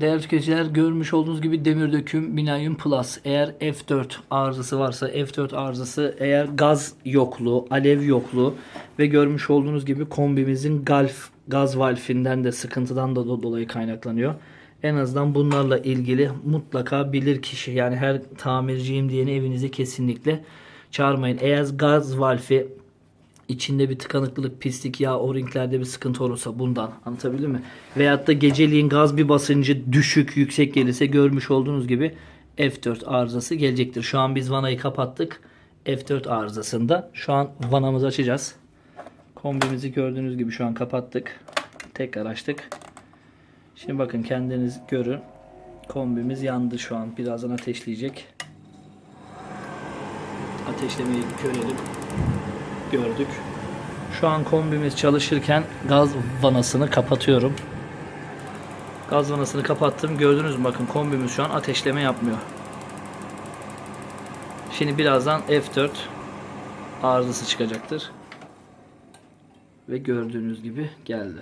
Değerli tüketiciler görmüş olduğunuz gibi demir döküm Binayum Plus. Eğer F4 arızası varsa F4 arızası eğer gaz yokluğu, alev yokluğu ve görmüş olduğunuz gibi kombimizin galf, gaz valfinden de sıkıntıdan da do- dolayı kaynaklanıyor. En azından bunlarla ilgili mutlaka bilir kişi yani her tamirciyim diyeni evinize kesinlikle çağırmayın. Eğer gaz valfi içinde bir tıkanıklılık, pislik ya o ringlerde bir sıkıntı olursa bundan anlatabildim mi? Veyahut da geceliğin gaz bir basıncı düşük, yüksek gelirse görmüş olduğunuz gibi F4 arızası gelecektir. Şu an biz vanayı kapattık. F4 arızasında. Şu an vanamızı açacağız. Kombimizi gördüğünüz gibi şu an kapattık. Tekrar açtık. Şimdi bakın kendiniz görün. Kombimiz yandı şu an. Birazdan ateşleyecek. Ateşlemeyi görelim gördük. Şu an kombimiz çalışırken gaz vanasını kapatıyorum. Gaz vanasını kapattım. Gördünüz mü bakın kombimiz şu an ateşleme yapmıyor. Şimdi birazdan F4 arızası çıkacaktır. Ve gördüğünüz gibi geldi.